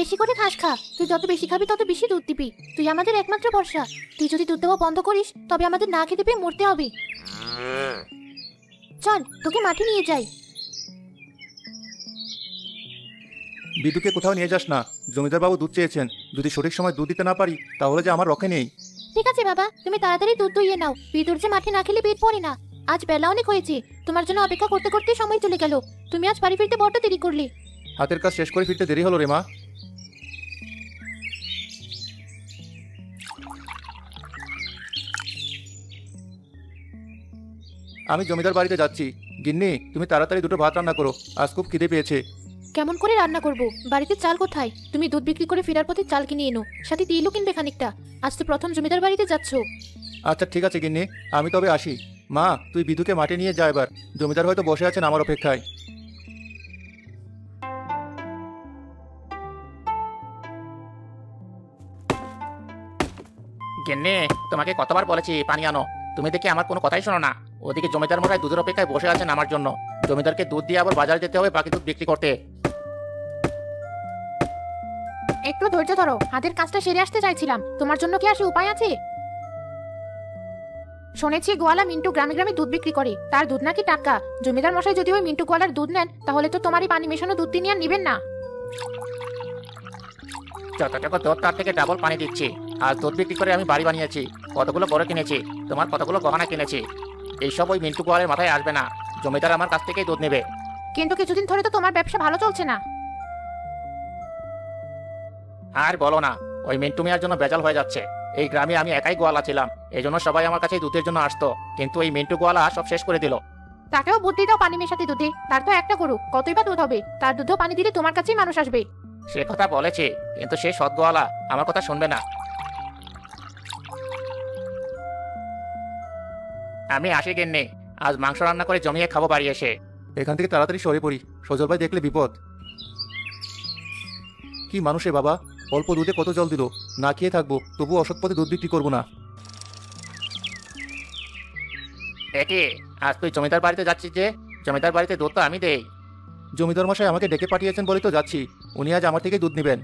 বেশি করে ঘাস খা। তুই যত বেশি খাবি তত বেশি দুধ দিবি। তুই আমাদের একমাত্র ভরসা। তুই যদি দুধ দেওয়া বন্ধ করিস তবে আমাদের না খেতে পেয়ে মরতে হবে। চল তোকে মাঠে নিয়ে যাই। বিদুকে কোথাও নিয়ে যাস না। জমিদার বাবু দুধ চেয়েছেন। যদি সঠিক সময় দুধ দিতে না পারি তাহলে যে আমার রক্ষে নেই। ঠিক আছে বাবা। তুমি তাড়াতাড়ি দুধ দইয়ে নাও। বিদুর যে মাঠে না খেলে পেট পড়ে না। আজ বেলা অনেক হয়েছে। তোমার জন্য অপেক্ষা করতে করতে সময় চলে গেল। তুমি আজ বাড়ি ফিরতে বড্ড দেরি করলে। হাতের কাজ শেষ করে ফিরতে দেরি হলো রে মা। আমি জমিদার বাড়িতে যাচ্ছি। গিন্নি তুমি তাড়াতাড়ি দুটো ভাত রান্না করো। আজ খুব খিদে পেয়েছে। কেমন করে রান্না করব? বাড়িতে চাল কোথায়? তুমি দুধ বিক্রি করে ফেরার পথে চাল কিনে এনো। সাথে তেলও কিনবে খানিকটা। আজ তো প্রথম জমিদার বাড়িতে যাচ্ছ। আচ্ছা ঠিক আছে গিন্নি। আমি তবে আসি। মা তুই বিধুকে মাঠে নিয়ে যা এবার। জমিদার হয়তো বসে আছেন আমার অপেক্ষায়। গেন্নে তোমাকে কতবার বলেছি পানি আনো। তুমি দেখি আমার কোনো কথাই শোনো না। ওদিকে জমিদার মশাই দুধের অপেক্ষায় বসে আছেন আমার জন্য। জমিদারকে দুধ দিয়ে আবার বাজারে যেতে হবে বাকি দুধ বিক্রি করতে। একটু ধৈর্য ধরো হাতের কাজটা সেরে আসতে চাইছিলাম। তোমার জন্য কি আসে উপায় আছে? শুনেছি গোয়ালা মিন্টু গ্রামে গ্রামে দুধ বিক্রি করে। তার দুধ নাকি টাকা জমিদার মশাই যদি ওই মিন্টু গোয়ালার দুধ নেন তাহলে তো তোমারই পানি মেশানো দুধ তিনি আর নিবেন না। যতটুকু দুধ তার থেকে ডাবল পানি দিচ্ছি। আর দুধ বিক্রি করে আমি বাড়ি বানিয়েছি। কতগুলো বড় কিনেছি তোমার কতগুলো গহনা কিনেছি। এইসব ওই মিন্টু গোয়ালের মাথায় আসবে না। জমিদার আমার কাছ থেকেই দুধ নেবে। কিন্তু কিছুদিন ধরে তো তোমার ব্যবসা ভালো চলছে না। আর বলো না ওই মিন্টু মিয়ার জন্য বেজাল হয়ে যাচ্ছে। এই গ্রামে আমি একাই গোয়ালা ছিলাম এই জন্য সবাই আমার কাছে দুধের জন্য আসতো। কিন্তু এই মিন্টু গোয়ালা সব শেষ করে দিল। তাকেও বুদ্ধি দাও পানি মেশাতে দুধে তার তো একটা গরু কতই বা দুধ হবে? তার দুধেও পানি দিলে তোমার কাছেই মানুষ আসবে। সে কথা বলেছে কিন্তু সে সৎ গোয়ালা আমার কথা শুনবে না। আমি আসি গেন্নে। আজ মাংস রান্না করে জমিয়ে খাব বাড়ি এসে। এখান থেকে তাড়াতাড়ি সরে পড়ি। সজল ভাই দেখলে বিপদ। কি মানুষে বাবা? অল্প দুধে কত জল দিল? না খেয়ে থাকব তবু অসৎ পথে দুধ বিক্রি করব না। একে আজ তুই জমিদার বাড়িতে যাচ্ছিস যে? জমিদার বাড়িতে দুধ তো আমি দেই। জমিদার মশাই আমাকে ডেকে পাঠিয়েছেন বলেই তো যাচ্ছি। উনি আজ আমার থেকে দুধ নেবেন।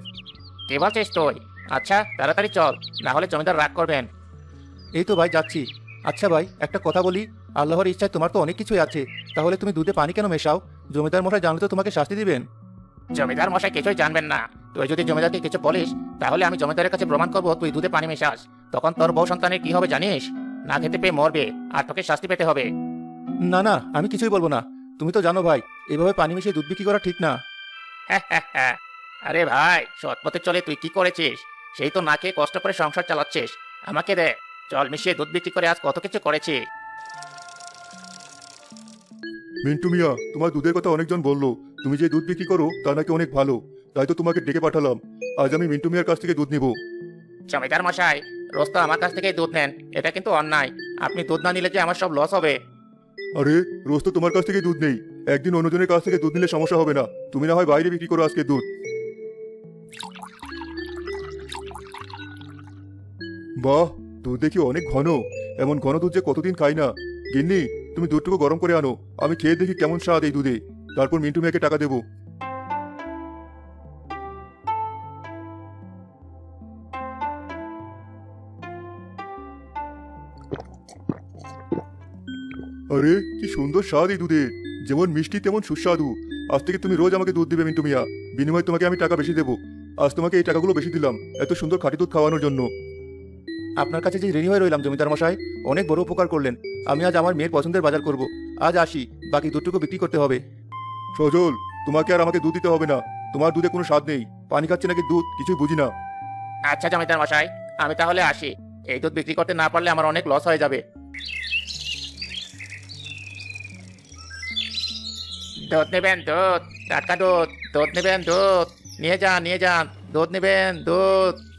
কে বলছিস তুই? আচ্ছা তাড়াতাড়ি চল না হলে জমিদার রাগ করবেন। এই তো ভাই যাচ্ছি। আচ্ছা ভাই একটা কথা বলি। আল্লাহর ইচ্ছায় তোমার তো অনেক কিছুই আছে। তাহলে তুমি দুধে পানি কেন মেশাও? জমিদার মশাই জানলে তো তোমাকে শাস্তি দিবেন। জমিদার মশাই কিছুই জানবেন না। তুই যদি জমিদারকে কিছু বলিস তাহলে আমি জমিদারের কাছে প্রমাণ করব তুই দুধে পানি মেশাস। তখন তোর বউ সন্তানের কি হবে জানিস? না খেতে পেয়ে মরবে আর তোকে শাস্তি পেতে হবে। না না আমি কিছুই বলব না। তুমি তো জানো ভাই এভাবে পানি মিশিয়ে দুধ বিক্রি করা ঠিক না। আরে ভাই সৎ পথে চলে তুই কি করেছিস? সেই তো না খেয়ে কষ্ট করে সংসার চালাচ্ছিস। আমাকে দে। জল মিশিয়ে দুধ বিক্রি করে আজ কত কিছু করেছি। মিন্টু মিয়া তোমার দুধের কথা অনেকজন বলল। তুমি যে দুধ বিক্রি করো তা নাকি অনেক ভালো। তাই তো তোমাকে ডেকে পাঠালাম। আজ আমি মিন্টু মিয়ার কাছ থেকে দুধ নিব। জমিদার মশাই রোজ তো আমার কাছ থেকেই দুধ নেন। এটা কিন্তু অন্যায়। আপনি দুধ না নিলে যে আমার সব লস হবে। আরে রোজ তো তোমার কাছ থেকে দুধ নেই। একদিন অন্যজনের কাছ থেকে দুধ নিলে সমস্যা হবে না। তুমি না হয় বাইরে বিক্রি করো আজকে দুধ। বাহ দুধ দেখি অনেক ঘন। এমন ঘন দুধ যে কতদিন খাই না। গিন্নি, তুমি দুধটুকু গরম করে আনো। আমি খেয়ে দেখি কেমন স্বাদ এই দুধে। তারপর মিন্টু মিয়াকে টাকা দেবো। আরে, কি সুন্দর স্বাদ এই দুধের। যেমন মিষ্টি, তেমন সুস্বাদু। আজ থেকে তুমি রোজ আমাকে দুধ দিবে, মিন্টু মিয়া। বিনিময়ে তোমাকে আমি টাকা বেশি দেবো। আজ তোমাকে এই টাকাগুলো বেশি দিলাম, এত সুন্দর খাঁটি দুধ খাওয়ানোর জন্য। আপনার কাছে যে ঋণী হয়ে রইলাম জমিদার মশাই অনেক বড় উপকার করলেন। আমি আজ আমার মেয়ের পছন্দের বাজার করব। আজ আসি বাকি দুধটুকু বিক্রি করতে হবে। সজল তোমাকে আর আমাকে দুধ দিতে হবে না। তোমার দুধে কোনো স্বাদ নেই। পানি খাচ্ছে নাকি দুধ? কিছুই বুঝি না। আচ্ছা জমিদার মশাই আমি তাহলে আসি। এই দুধ বিক্রি করতে না পারলে আমার অনেক লস হয়ে যাবে। দুধ নেবেন দুধ টাটকা দুধ দুধ নেবেন দুধ। নিয়ে যান নিয়ে যান। দুধ নেবেন দুধ।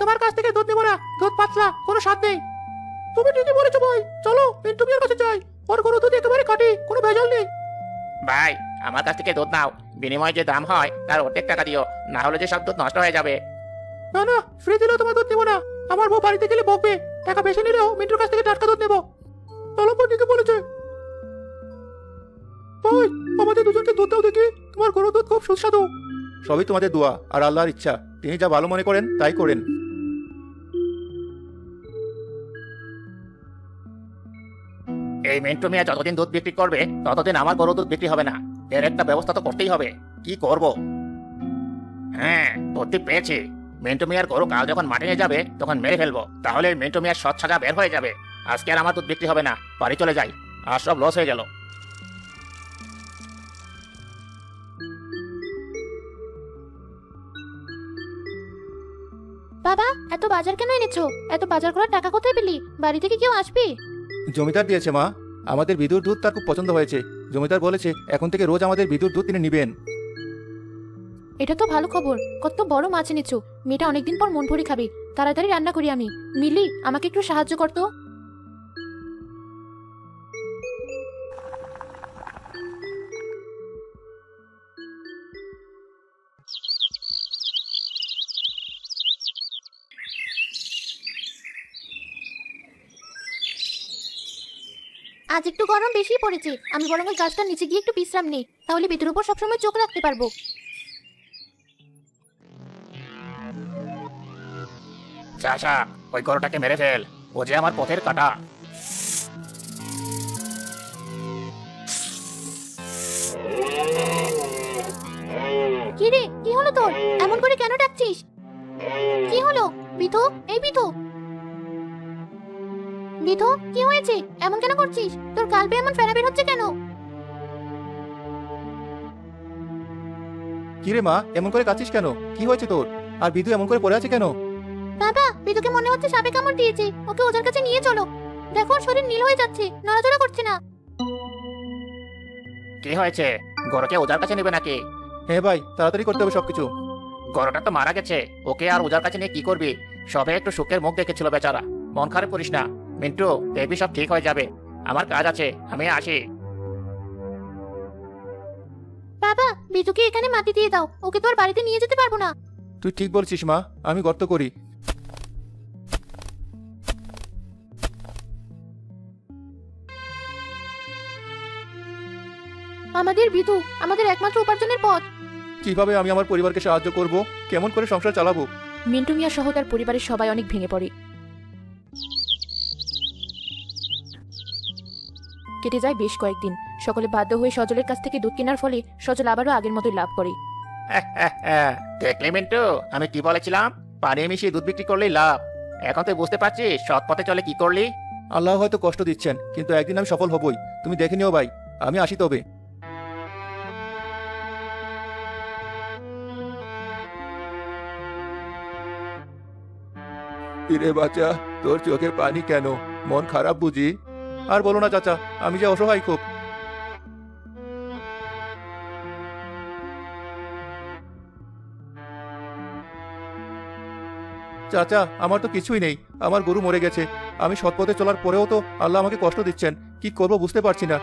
তোমার কাছ থেকে দুধ নেব না। দুধ পাতলা কোনো স্বাদ নেই। তুমি ঠিকই বলেছ ভাই। চলো মিয়ার কাছে যাই। ওর কোনো দুধ একেবারে খাঁটি কোনো ভেজাল নেই। ভাই আমার কাছ থেকে দুধ নাও। বিনিময়ে যে দাম হয় তার অর্ধেক টাকা দিও। না হলে যে সব দুধ নষ্ট হয়ে যাবে। না না ফ্রি দিলেও তোমার দুধ নেব না। আমার বউ বাড়িতে গেলে বকবে। টাকা বেশি নিলেও মিন্টুর কাছ থেকে টাটকা দুধ নেব। অলম্বর ঠিকই বলেছে। ভাই আমাদের দুজনকে দুধ দাও দেখি। তোমার গরুর দুধ খুব সুস্বাদু। সবই তোমাদের দোয়া আর আল্লাহর ইচ্ছা। তিনি যা ভালো মনে করেন তাই করেন। এই মিন্টু মিয়া যতদিন দুধ বিক্রি করবে ততদিন আমার গরু দুধ বিক্রি হবে না। এর একটা ব্যবস্থা তো করতেই হবে। কি করব? হ্যাঁ বুদ্ধি পেয়েছি। মিন্টু মিয়ার গরু কাল যখন মাঠে নিয়ে যাবে তখন মেরে ফেলব। তাহলে মিন্টু মিয়ার সৎ সাজা বের হয়ে যাবে। আজকে আর আমার দুধ বিক্রি হবে না। বাড়ি চলে যাই। আর সব লস হয়ে গেল। বাবা এত বাজার কেন এনেছো? এত বাজার করার টাকা কোথায় পেলি? বাড়ি থেকে কেউ আসবি? জমিদার দিয়েছে মা। আমাদের বিদুর দুধ তার খুব পছন্দ হয়েছে। জমিদার বলেছে, এখন থেকে রোজ আমাদের বিদুর দুধ তিনি নেবেন। এটা তো ভালো খবর। কত বড় মাছ এনেছো। মেয়েটা অনেকদিন পর মন ভরে খাবে। তাড়াতাড়ি রান্না করি আমি। মিলি, আমাকে একটু সাহায্য করতো আজ একটু গরম বেশি পড়েছে। আমি বরং ওই গাছটার নিচে গিয়ে একটু বিশ্রাম নেই। তাহলে ভিতর উপর সবসময় চোখ রাখতে পারব। চাষা ওই গরুটাকে মেরে ফেল। ও যে আমার পথের কাটা। কি রে কি হলো তোর? এমন করে কেন ডাকছিস? কি হলো? বিধু এই বিধু বিধু কি হয়েছে? এমন কেন করছিস? তোর কালবে এমন ফেরা বের হচ্ছে কেন? কি রে মা এমন করে কাছিস কেন? কি হয়েছে তোর? আর বিদু এমন করে পড়ে আছে কেন? বাবা বিধুকে মনে হচ্ছে সাপে কামড় দিয়েছে। ওকে ওজার কাছে নিয়ে চলো। দেখো ওর শরীর নীল হয়ে যাচ্ছে। নড়াচড়া করছে না। কি হয়েছে? গরুকে ওজার কাছে নেবে নাকি? হ্যাঁ ভাই তাড়াতাড়ি করতে হবে সবকিছু। গরুটা তো মারা গেছে। ওকে আর ওজার কাছে নিয়ে কি করবি? সবে একটু সুখের মুখ দেখেছিল বেচারা। মন খারাপ করিস না। মিন্টু দেখবি সব ঠিক হয়ে যাবে। আমার কাজ আছে আমি আসি। বাবা বিধুকে এখানে মাটি দিয়ে দাও। ওকে তো আর বাড়িতে নিয়ে যেতে পারব না। তুই ঠিক বলছিস মা। আমি গর্ত করি। আমাদের বিধু আমাদের একমাত্র উপার্জনের পথ। কীভাবে আমি আমার পরিবারকে সাহায্য করব? কেমন করে সংসার চালাবো? মিন্টু মিয়া সহ তার পরিবারের সবাই অনেক ভেঙে পড়ে। কেটে যায় বেশ কয়েকদিন। সকলে বাধ্য হয়ে সজলের কাছ থেকে দুধ কেনার ফলে সজল আবারও আগের মতোই লাভ করে। দেখলি মিন্টু আমি কি বলেছিলাম? পানি মিশিয়ে দুধ বিক্রি করলেই লাভ। এখন তুই বুঝতে পারছিস সৎ পথে চলে কি করলি? আল্লাহ হয়তো কষ্ট দিচ্ছেন কিন্তু একদিন আমি সফল হবই। তুমি দেখে নিও ভাই আমি আসি তবে। ইরে বাচ্চা তোর চোখে পানি কেন? মন খারাপ বুঝি? আর বলো না, চাচা, আমি যে অসহায় খুব। চাচা, আমার তো কিছুই নেই, আমার গরু মরে গেছে। আমি সৎপথে চলার পরেও তো আল্লাহ আমাকে কষ্ট দিচ্ছেন, কি করব বুঝতে পারছি না।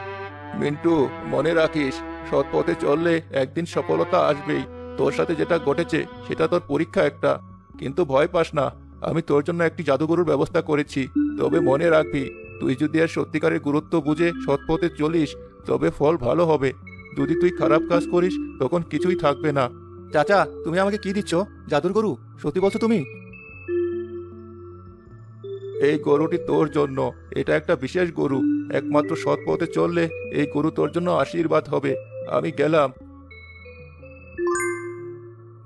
মিন্টু, মনে রাখিস, সৎপথে চললে একদিন সফলতা আসবেই। তোর সাথে যেটা ঘটেছে, সেটা তোর পরীক্ষা একটা। কিন্তু ভয় পাস না, আমি তোর জন্য একটি জাদুগরুর ব্যবস্থা করেছি। তবে মনে রাখবি তুই যদি আর সত্যিকারের গুরুত্ব বুঝে সৎপথে চলিস, তবে ফল ভালো হবে। যদি তুই খারাপ কাজ করিস, তখন কিছুই থাকবে না। চাচা, তুমি আমাকে কি দিচ্ছ? জাদুর গরু? সত্যি বলছো তুমি? এই গরুটি তোর জন্য। এটা একটা বিশেষ গরু। একমাত্র সৎ পথে চললে এই গরু তোর জন্য আশীর্বাদ হবে। আমি গেলাম।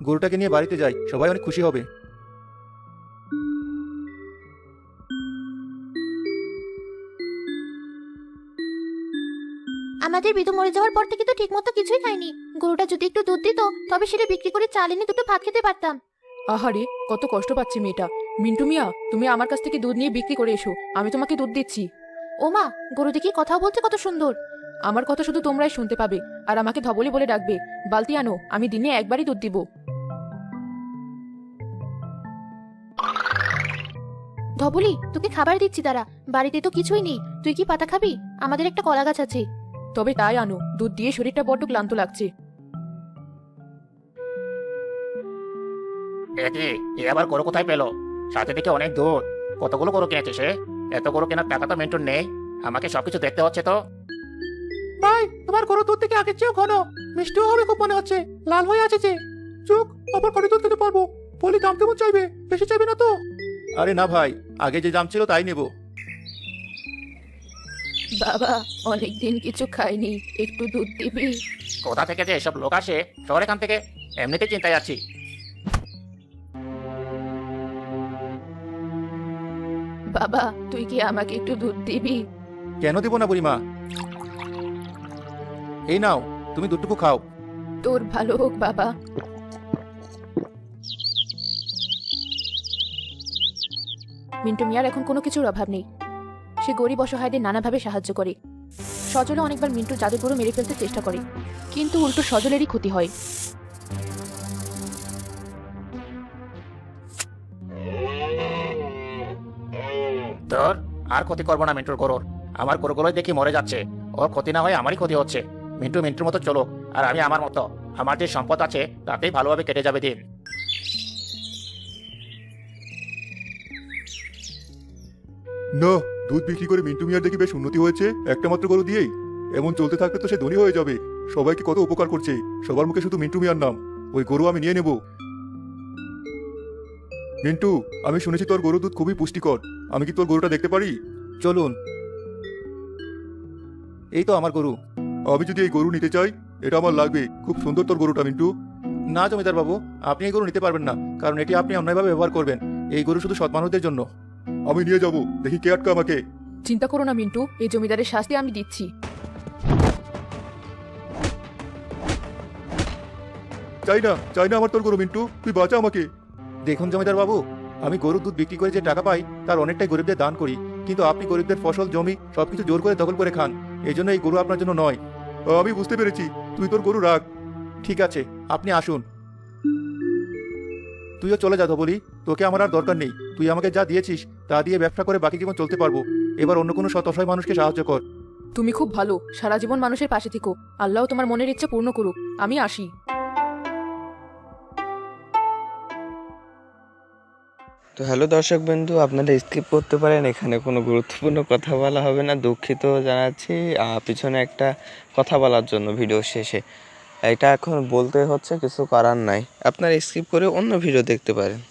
গরুটাকে নিয়ে বাড়িতে যাই। সবাই অনেক খুশি হবে। আমাদের বিধু মরে যাওয়ার পর থেকে তো ঠিকমতো কিছুই খাইনি। গরুটা যদি একটু দুধ দিত তবে সেটা বিক্রি করে চাল এনে দুটো ভাত খেতে পারতাম। আহারে কত কষ্ট পাচ্ছে মেয়েটা। মিন্টু মিয়া তুমি আমার কাছ থেকে দুধ নিয়ে বিক্রি করে এসো আমি তোমাকে দুধ দিচ্ছি। ওমা গরু দেখি কথা বলছে কত সুন্দর। আমার কথা শুধু তোমরাই শুনতে পাবে আর আমাকে ধবলি বলে ডাকবে। বালতি আনো আমি দিনে একবারই দুধ দিব। ধবলি তোকে খাবার দিচ্ছি তারা বাড়িতে তো কিছুই নেই। তুই কি পাতা খাবি? আমাদের একটা কলা গাছ আছে। তবে তাই আনো দুধ দিয়ে শরীরটা বড্ড ক্লান্ত লাগছে। এটি এ আবার গরু কোথায় পেল? সাথে দেখে অনেক দূর। কতগুলো গরু কিনেছে সে? এত গরু কেনার টাকা তো মিন্টুর নেই। আমাকে সবকিছু দেখতে হচ্ছে তো। ভাই তোমার গরুর দুধ থেকে আগের চেয়েও ঘন। মিষ্টিও হবে খুব মনে হচ্ছে। লাল হয়ে আছে যে। চুক আবার খাঁটি দুধ খেতে পারব। বলি দাম কেমন চাইবে? বেশি চাইবে না তো? আরে না ভাই আগে যে দাম ছিল তাই নেব। বাবা অনেকদিন কিছু খাইনি একটু দুধ দিবি? কোথা থেকে যে এসব লোক আসে? শহর এখান থেকে? এমনিতে চিন্তায় আছি। বাবা তুই কি আমাকে একটু দুধ দিবি? কেন দিব না বুড়িমা? এই নাও তুমি দুধটুকু খাও। তোর ভালো হোক বাবা। মিন্টু মিয়ার এখন কোনো কিছুর অভাব নেই। সে গরিব অসহায়দের নানাভাবে সাহায্য করে। সজলে অনেকবার মিন্টু জাদুগুলো মেরে ফেলতে চেষ্টা করে। কিন্তু উল্টো সজলেরই ক্ষতি হয়। তোর আর ক্ষতি করব না মিন্টুর গরুর। আমার গরুগুলোই দেখি মরে যাচ্ছে। ওর ক্ষতি না হয় আমারই ক্ষতি হচ্ছে। মিন্টু মিন্টুর মতো চলো আর আমি আমার মতো। আমার যে সম্পদ আছে তাতেই ভালোভাবে কেটে যাবে দিন। না দুধ বিক্রি করে মিন্টু মিয়ার দেখি বেশ উন্নতি হয়েছে। একটা মাত্র গরু দিয়েই। এমন চলতে থাকলে তো সে ধনী হয়ে যাবে। সবাইকে কত উপকার করছে। সবার মুখে শুধু মিন্টু মিয়ার নাম। ওই গরু আমি নিয়ে নেব। মিন্টু আমি শুনেছি তোর গরু দুধ খুবই পুষ্টিকর। আমি কি তোর গরুটা দেখতে পারি? চলুন। এই তো আমার গরু। আমি যদি এই গরু নিতে চাই এটা আমার লাগবে। খুব সুন্দর তোর গরুটা মিন্টু। না জমিদার বাবু আপনি এই গরু নিতে পারবেন না। কারণ এটি আপনি অন্যায়ভাবে ব্যবহার করবেন। এই গরু শুধু সৎ মানুষদের জন্য। আমি নিয়ে যাব। দেখি কে আটকা আমাকে। চিন্তা করো না মিন্টু। এই জমিদারের শাস্তি আমি দিচ্ছি। চাই না চাই না আমার তোর গরু মিন্টু। তুই বাঁচা আমাকে। দেখুন জমিদার বাবু আমি গরুর দুধ বিক্রি করে যে টাকা পাই তার অনেকটাই গরিবদের দান করি। কিন্তু আপনি গরিবদের ফসল জমি সবকিছু জোর করে দখল করে খান। এই জন্য এই গরু আপনার জন্য নয়। আমি বুঝতে পেরেছি। তুই তোর গরু রাখ। ঠিক আছে আপনি আসুন। তুইও চলে যা বলি তোকে আমার আর দরকার নেই। তুই আমাকে যা দিয়েছিস তা দিয়ে ব্যবসা করে বাকি জীবন চলতে পারব। এবার অন্য কোনো শত অসহায় মানুষকে সাহায্য কর। তুমি খুব ভালো। সারা জীবন মানুষের পাশে থেকো। আল্লাহ তোমার মনের ইচ্ছে পূর্ণ করুক। আমি আসি। তো হ্যালো দর্শক বন্ধু আপনারা স্কিপ করতে পারেন। এখানে কোনো গুরুত্বপূর্ণ কথা বলা হবে না। দুঃখিত জানাচ্ছি। আহ, পিছনে একটা কথা বলার জন্য ভিডিও শেষে। এটা এখন বলতে হচ্ছে কিছু করার নাই। আপনারা স্কিপ করে অন্য ভিডিও দেখতে পারেন।